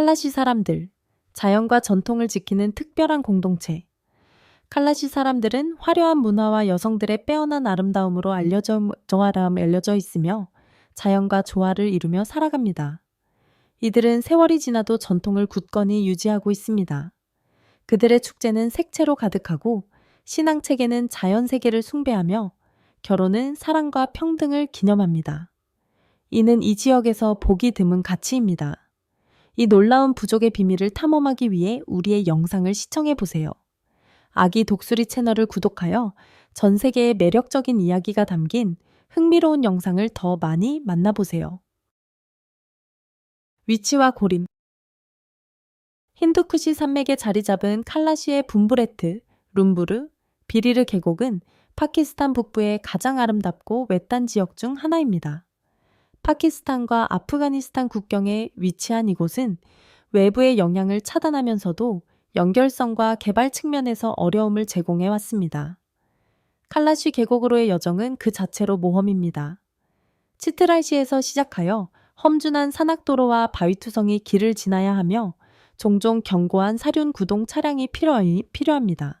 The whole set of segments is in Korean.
칼라시 사람들, 자연과 전통을 지키는 특별한 공동체. 칼라시 사람들은 화려한 문화와 여성들의 빼어난 아름다움으로 알려져, 알려져 있으며 자연과 조화를 이루며 살아갑니다. 이들은 세월이 지나도 전통을 굳건히 유지하고 있습니다. 그들의 축제는 색채로 가득하고 신앙 체계는 자연 세계를 숭배하며 결혼은 사랑과 평등을 기념합니다. 이는 이 지역에서 보기 드문 가치입니다. 이 놀라운 부족의 비밀을 탐험하기 위해 우리의 영상을 시청해 보세요. 아기 독수리 채널을 구독하여 전 세계의 매력적인 이야기가 담긴 흥미로운 영상을 더 많이 만나보세요. 위치와 고림 힌두쿠시 산맥에 자리 잡은 칼라시의 분브레트, 룸부르, 비리르 계곡은 파키스탄 북부의 가장 아름답고 외딴 지역 중 하나입니다. 파키스탄과 아프가니스탄 국경에 위치한 이곳은 외부의 영향을 차단하면서도 연결성과 개발 측면에서 어려움을 제공해 왔습니다. 칼라시 계곡으로의 여정은 그 자체로 모험입니다. 치트랄시에서 시작하여 험준한 산악도로와 바위투성이 길을 지나야 하며 종종 견고한 사륜 구동 차량이 필요합니다.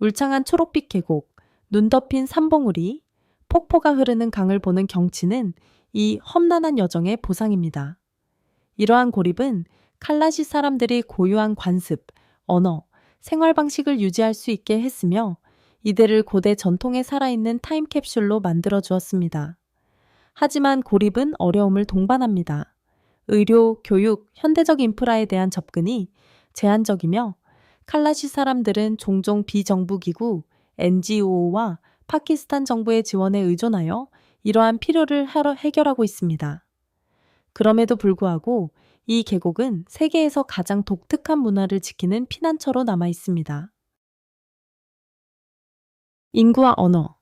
울창한 초록빛 계곡, 눈 덮인 삼봉우리, 폭포가 흐르는 강을 보는 경치는 이 험난한 여정의 보상입니다. 이러한 고립은 칼라시 사람들이 고유한 관습, 언어, 생활 방식을 유지할 수 있게 했으며 이들을 고대 전통에 살아있는 타임캡슐로 만들어 주었습니다. 하지만 고립은 어려움을 동반합니다. 의료, 교육, 현대적 인프라에 대한 접근이 제한적이며 칼라시 사람들은 종종 비정부 기구, NGO와 파키스탄 정부의 지원에 의존하여 이러한 필요를 해결하고 있습니다. 그럼에도 불구하고 이 계곡은 세계에서 가장 독특한 문화를 지키는 피난처로 남아 있습니다. 인구와 언어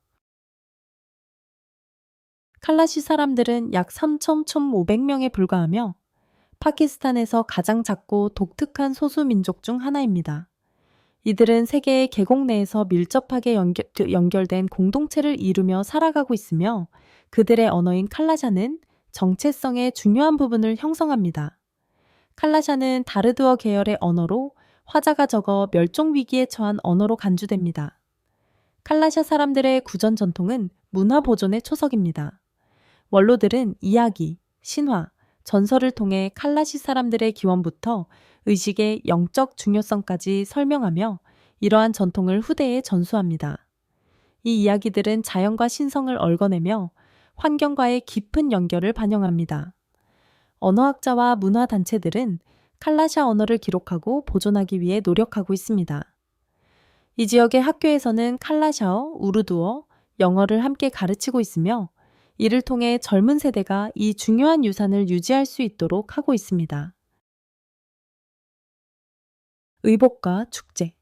칼라시 사람들은 약 3,500명에 불과하며 파키스탄에서 가장 작고 독특한 소수 민족 중 하나입니다. 이들은 세계의 계곡 내에서 밀접하게 연결, 연결된 공동체를 이루며 살아가고 있으며 그들의 언어인 칼라샤는 정체성의 중요한 부분을 형성합니다. 칼라샤는 다르드어 계열의 언어로 화자가 적어 멸종 위기에 처한 언어로 간주됩니다. 칼라샤 사람들의 구전 전통은 문화 보존의 초석입니다. 원로들은 이야기, 신화, 전설을 통해 칼라시 사람들의 기원부터 의식의 영적 중요성까지 설명하며 이러한 전통을 후대에 전수합니다. 이 이야기들은 자연과 신성을 얽어내며 환경과의 깊은 연결을 반영합니다. 언어학자와 문화단체들은 칼라샤 언어를 기록하고 보존하기 위해 노력하고 있습니다. 이 지역의 학교에서는 칼라샤어, 우르두어, 영어를 함께 가르치고 있으며 이를 통해 젊은 세대가 이 중요한 유산을 유지할 수 있도록 하고 있습니다. 의복과 축제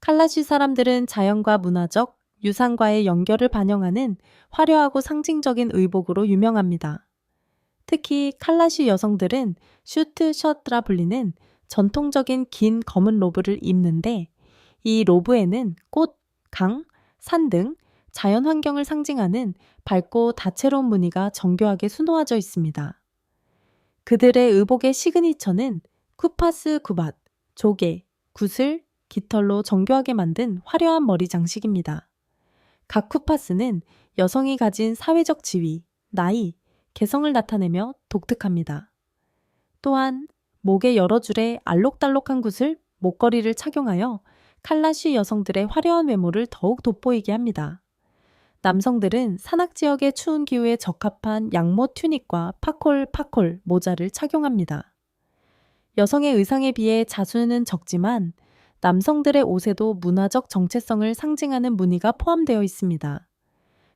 칼라시 사람들은 자연과 문화적, 유산과의 연결을 반영하는 화려하고 상징적인 의복으로 유명합니다. 특히 칼라시 여성들은 슈트 셔트라 불리는 전통적인 긴 검은 로브를 입는데 이 로브에는 꽃, 강, 산 등 자연 환경을 상징하는 밝고 다채로운 무늬가 정교하게 수놓아져 있습니다. 그들의 의복의 시그니처는 쿠파스 구밭, 조개, 구슬, 깃털로 정교하게 만든 화려한 머리 장식입니다. 각 쿠파스는 여성이 가진 사회적 지위, 나이, 개성을 나타내며 독특합니다. 또한 목의 여러 줄의 알록달록한 구슬, 목걸이를 착용하여 칼라시 여성들의 화려한 외모를 더욱 돋보이게 합니다. 남성들은 산악 지역의 추운 기후에 적합한 양모 튜닉과 파콜 파콜 모자를 착용합니다. 여성의 의상에 비해 자수는 적지만 남성들의 옷에도 문화적 정체성을 상징하는 무늬가 포함되어 있습니다.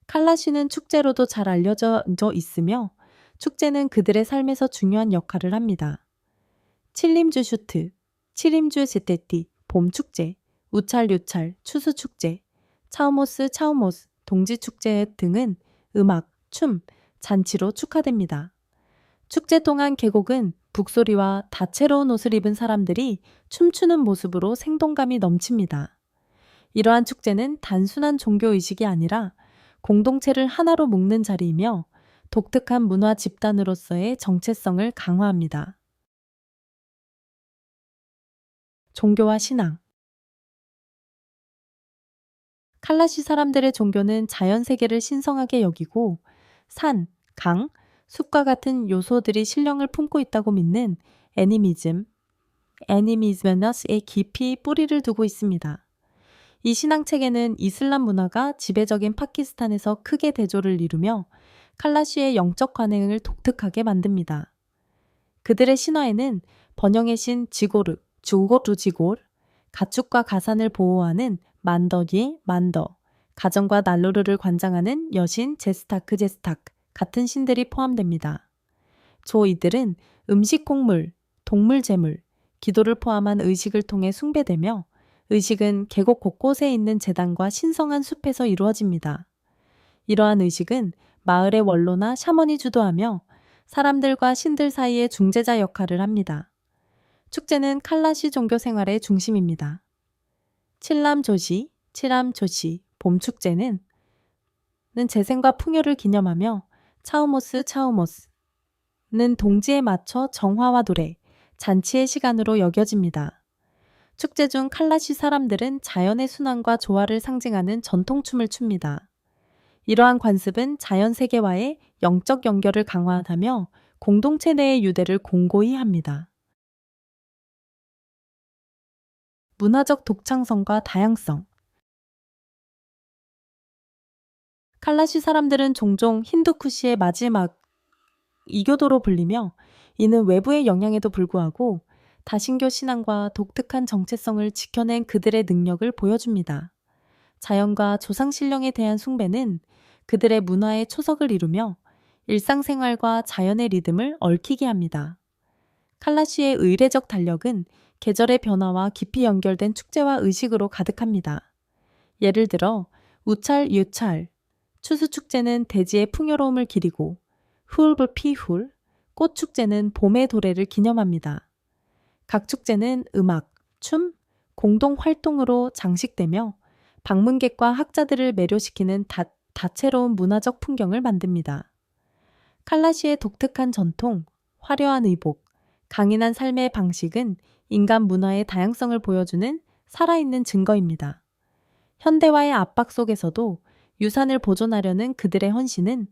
칼라시는 축제로도 잘 알려져 있으며 축제는 그들의 삶에서 중요한 역할을 합니다. 칠림주 슈트, 칠림주 제테티, 봄축제, 우찰유찰, 추수축제, 차우모스 차우모스, 동지축제 등은 음악, 춤, 잔치로 축하됩니다. 축제 동안 계곡은 북소리와 다채로운 옷을 입은 사람들이 춤추는 모습으로 생동감이 넘칩니다. 이러한 축제는 단순한 종교의식이 아니라 공동체를 하나로 묶는 자리이며 독특한 문화 집단으로서의 정체성을 강화합니다. 종교와 신앙 칼라시 사람들의 종교는 자연 세계를 신성하게 여기고 산, 강, 숲과 같은 요소들이 신령을 품고 있다고 믿는 애니미즘, 애니미즈너스에 깊이 뿌리를 두고 있습니다. 이 신앙체계는 이슬람 문화가 지배적인 파키스탄에서 크게 대조를 이루며 칼라시의 영적 관행을 독특하게 만듭니다. 그들의 신화에는 번영의 신 지고르, 주고르 지골, 가축과 가산을 보호하는 만더기 만더, 가정과 난로르를 관장하는 여신 제스타크 제스타크 같은 신들이 포함됩니다. 조 이들은 음식 곡물, 동물 제물, 기도를 포함한 의식을 통해 숭배되며 의식은 계곡 곳곳에 있는 재단과 신성한 숲에서 이루어집니다. 이러한 의식은 마을의 원로나 샤먼이 주도하며 사람들과 신들 사이의 중재자 역할을 합니다. 축제는 칼라시 종교 생활의 중심입니다. 칠람조시, 칠암조시, 봄축제는 는 재생과 풍요를 기념하며 차우모스 차우모스는 동지에 맞춰 정화와 노래, 잔치의 시간으로 여겨집니다. 축제 중 칼라시 사람들은 자연의 순환과 조화를 상징하는 전통춤을 춥니다. 이러한 관습은 자연 세계와의 영적 연결을 강화하며 공동체 내의 유대를 공고히 합니다. 문화적 독창성과 다양성 칼라시 사람들은 종종 힌두쿠시의 마지막 이교도로 불리며 이는 외부의 영향에도 불구하고 다신교 신앙과 독특한 정체성을 지켜낸 그들의 능력을 보여줍니다. 자연과 조상신령에 대한 숭배는 그들의 문화의 초석을 이루며 일상생활과 자연의 리듬을 얽히게 합니다. 칼라시의 의례적 달력은 계절의 변화와 깊이 연결된 축제와 의식으로 가득합니다. 예를 들어 우찰, 유찰, 추수축제는 대지의 풍요로움을 기리고 훌불 피훌, 꽃축제는 봄의 도래를 기념합니다. 각 축제는 음악, 춤, 공동 활동으로 장식되며 방문객과 학자들을 매료시키는 다, 다채로운 문화적 풍경을 만듭니다. 칼라시의 독특한 전통, 화려한 의복, 강인한 삶의 방식은 인간 문화의 다양성을 보여주는 살아있는 증거입니다. 현대화의 압박 속에서도 유산을 보존하려는 그들의 헌신은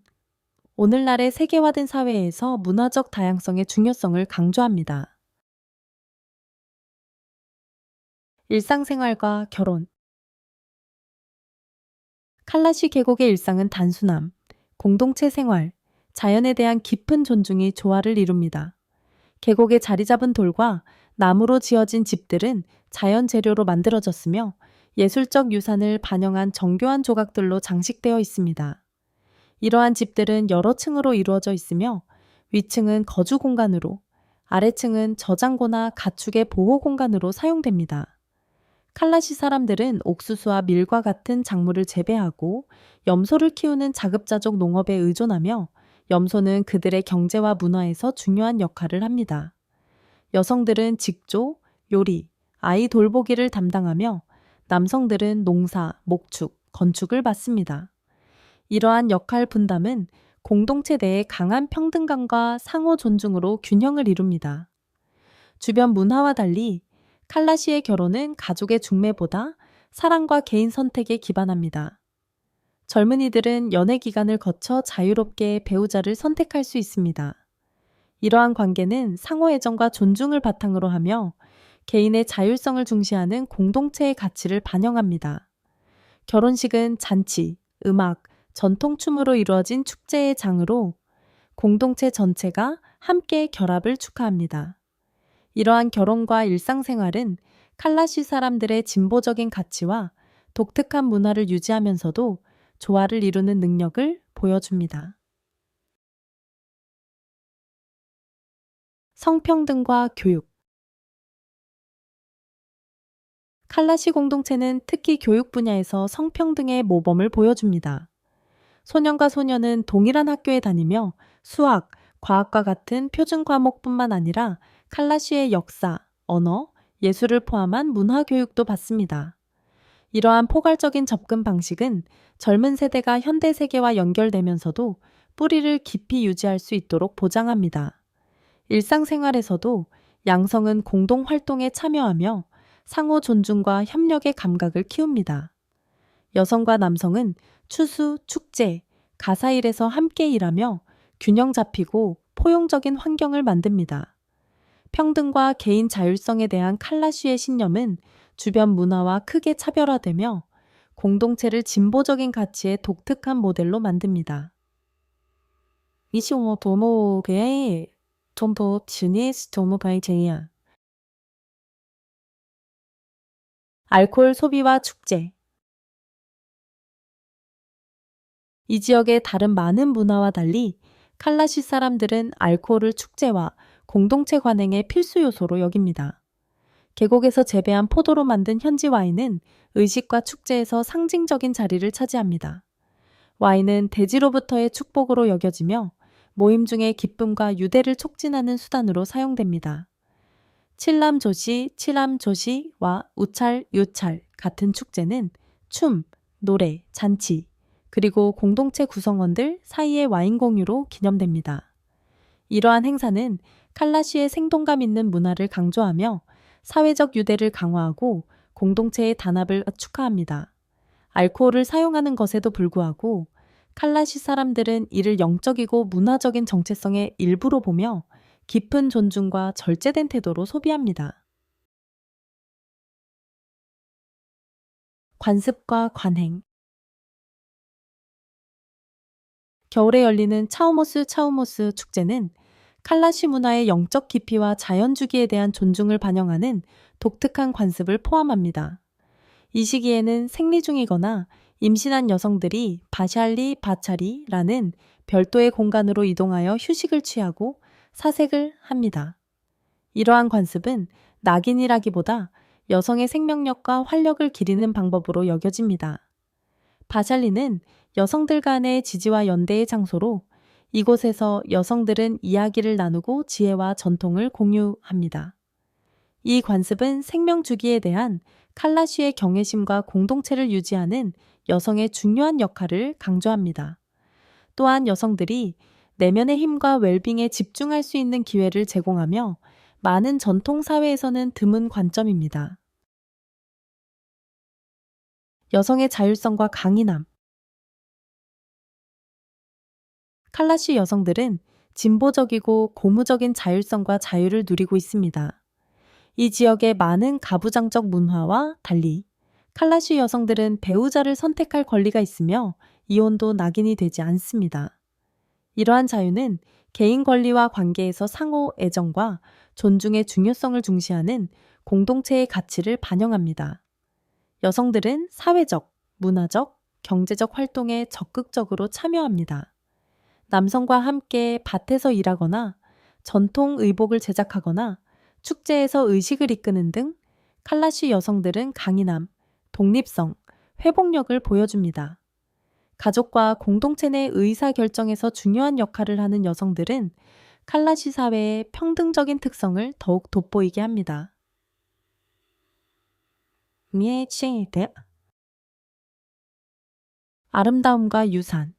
오늘날의 세계화된 사회에서 문화적 다양성의 중요성을 강조합니다. 일상생활과 결혼 칼라시 계곡의 일상은 단순함, 공동체 생활, 자연에 대한 깊은 존중이 조화를 이룹니다. 계곡에 자리 잡은 돌과 나무로 지어진 집들은 자연 재료로 만들어졌으며 예술적 유산을 반영한 정교한 조각들로 장식되어 있습니다. 이러한 집들은 여러 층으로 이루어져 있으며 위층은 거주 공간으로, 아래층은 저장고나 가축의 보호 공간으로 사용됩니다. 칼라시 사람들은 옥수수와 밀과 같은 작물을 재배하고 염소를 키우는 자급자족 농업에 의존하며 염소는 그들의 경제와 문화에서 중요한 역할을 합니다. 여성들은 직조, 요리, 아이 돌보기를 담당하며 남성들은 농사, 목축, 건축을 맡습니다. 이러한 역할 분담은 공동체 내의 강한 평등감과 상호 존중으로 균형을 이룹니다. 주변 문화와 달리 칼라 시의 결혼은 가족의 중매보다 사랑과 개인 선택에 기반합니다. 젊은이들은 연애 기간을 거쳐 자유롭게 배우자를 선택할 수 있습니다. 이러한 관계는 상호 애정과 존중을 바탕으로 하며 개인의 자율성을 중시하는 공동체의 가치를 반영합니다. 결혼식은 잔치, 음악, 전통춤으로 이루어진 축제의 장으로 공동체 전체가 함께 결합을 축하합니다. 이러한 결혼과 일상생활은 칼라시 사람들의 진보적인 가치와 독특한 문화를 유지하면서도 조화를 이루는 능력을 보여줍니다. 성평등과 교육 칼라시 공동체는 특히 교육 분야에서 성평등의 모범을 보여줍니다. 소년과 소녀는 동일한 학교에 다니며 수학, 과학과 같은 표준 과목뿐만 아니라 칼라시의 역사, 언어, 예술을 포함한 문화 교육도 받습니다. 이러한 포괄적인 접근 방식은 젊은 세대가 현대 세계와 연결되면서도 뿌리를 깊이 유지할 수 있도록 보장합니다. 일상생활에서도 양성은 공동 활동에 참여하며 상호 존중과 협력의 감각을 키웁니다. 여성과 남성은 추수, 축제, 가사일에서 함께 일하며 균형 잡히고 포용적인 환경을 만듭니다. 평등과 개인 자율성에 대한 칼라쉬의 신념은 주변 문화와 크게 차별화되며 공동체를 진보적인 가치의 독특한 모델로 만듭니다. 你是我多么给tom po tunis tom pai 제야. 알코올 소비와 축제 이 지역의 다른 많은 문화와 달리 칼라시 사람들은 알코올을 축제와 공동체 관행의 필수 요소로 여깁니다. 계곡에서 재배한 포도로 만든 현지 와인은 의식과 축제에서 상징적인 자리를 차지합니다. 와인은 대지로부터의 축복으로 여겨지며 모임 중의 기쁨과 유대를 촉진하는 수단으로 사용됩니다. 칠람조시, 칠암조시와 우찰, 유찰 같은 축제는 춤, 노래, 잔치, 그리고 공동체 구성원들 사이의 와인 공유로 기념됩니다. 이러한 행사는 칼라시의 생동감 있는 문화를 강조하며 사회적 유대를 강화하고 공동체의 단합을 축하합니다. 알코올을 사용하는 것에도 불구하고 칼라시 사람들은 이를 영적이고 문화적인 정체성의 일부로 보며 깊은 존중과 절제된 태도로 소비합니다. 관습과 관행 겨울에 열리는 차우모스 차우모스 축제는 칼라시 문화의 영적 깊이와 자연 주기에 대한 존중을 반영하는 독특한 관습을 포함합니다. 이 시기에는 생리 중이거나 임신한 여성들이 바샬리 바차리라는 별도의 공간으로 이동하여 휴식을 취하고 사색을 합니다. 이러한 관습은 낙인이라기보다 여성의 생명력과 활력을 기리는 방법으로 여겨집니다. 바샬리는 여성들 간의 지지와 연대의 장소로 이곳에서 여성들은 이야기를 나누고 지혜와 전통을 공유합니다. 이 관습은 생명 주기에 대한 칼라시의 경외심과 공동체를 유지하는 여성의 중요한 역할을 강조합니다. 또한 여성들이 내면의 힘과 웰빙에 집중할 수 있는 기회를 제공하며 많은 전통 사회에서는 드문 관점입니다. 여성의 자율성과 강인함 칼라시 여성들은 진보적이고 고무적인 자율성과 자유를 누리고 있습니다. 이 지역의 많은 가부장적 문화와 달리 칼라시 여성들은 배우자를 선택할 권리가 있으며 이혼도 낙인이 되지 않습니다. 이러한 자유는 개인 권리와 관계에서 상호 애정과 존중의 중요성을 중시하는 공동체의 가치를 반영합니다. 여성들은 사회적, 문화적, 경제적 활동에 적극적으로 참여합니다. 남성과 함께 밭에서 일하거나 전통 의복을 제작하거나 축제에서 의식을 이끄는 등 칼라시 여성들은 강인함, 독립성, 회복력을 보여줍니다. 가족과 공동체 내 의사 결정에서 중요한 역할을 하는 여성들은 칼라시 사회의 평등적인 특성을 더욱 돋보이게 합니다. 미에칭이대 아름다움과 유산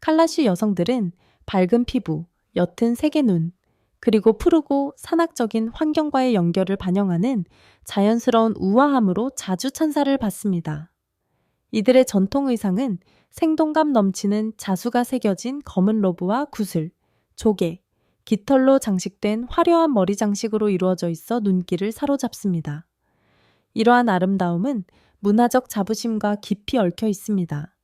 칼라시 여성들은 밝은 피부, 옅은 색의 눈, 그리고 푸르고 산악적인 환경과의 연결을 반영하는 자연스러운 우아함으로 자주 찬사를 받습니다. 이들의 전통 의상은 생동감 넘치는 자수가 새겨진 검은 로브와 구슬, 조개, 깃털로 장식된 화려한 머리 장식으로 이루어져 있어 눈길을 사로잡습니다. 이러한 아름다움은 문화적 자부심과 깊이 얽혀 있습니다.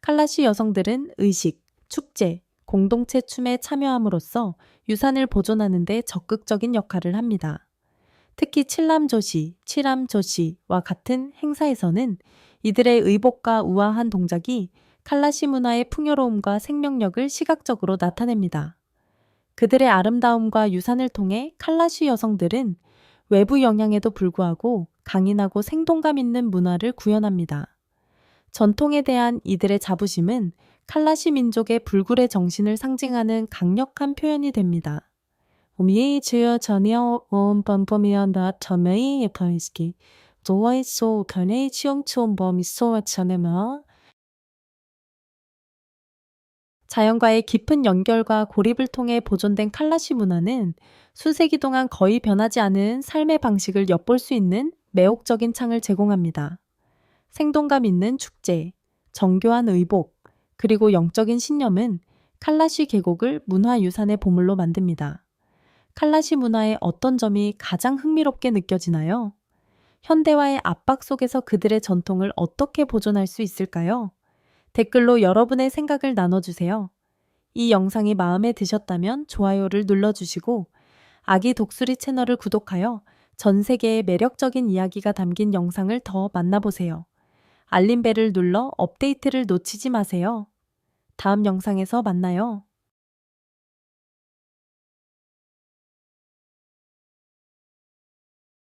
칼라시 여성들은 의식, 축제, 공동체 춤에 참여함으로써 유산을 보존하는 데 적극적인 역할을 합니다. 특히 칠람조시, 칠암조시와 같은 행사에서는 이들의 의복과 우아한 동작이 칼라시 문화의 풍요로움과 생명력을 시각적으로 나타냅니다. 그들의 아름다움과 유산을 통해 칼라시 여성들은 외부 영향에도 불구하고 강인하고 생동감 있는 문화를 구현합니다. 전통에 대한 이들의 자부심은 칼라시 민족의 불굴의 정신을 상징하는 강력한 표현이 됩니다. 우미의 주요 전혀 온 범범이었나 점의 예파이스키 노아이 소 간의 치용 치온 범이 소와차네마 자연과의 깊은 연결과 고립을 통해 보존된 칼라시 문화는 수세기 동안 거의 변하지 않은 삶의 방식을 엿볼 수 있는 매혹적인 창을 제공합니다. 생동감 있는 축제, 정교한 의복, 그리고 영적인 신념은 칼라시 계곡을 문화유산의 보물로 만듭니다. 칼라시 문화의 어떤 점이 가장 흥미롭게 느껴지나요? 현대화의 압박 속에서 그들의 전통을 어떻게 보존할 수 있을까요? 댓글로 여러분의 생각을 나눠주세요. 이 영상이 마음에 드셨다면 좋아요를 눌러주시고 아기 독수리 채널을 구독하여 전 세계의 매력적인 이야기가 담긴 영상을 더 만나보세요. 알림벨을 눌러 업데이트를 놓치지 마세요. 다음 영상에서 만나요.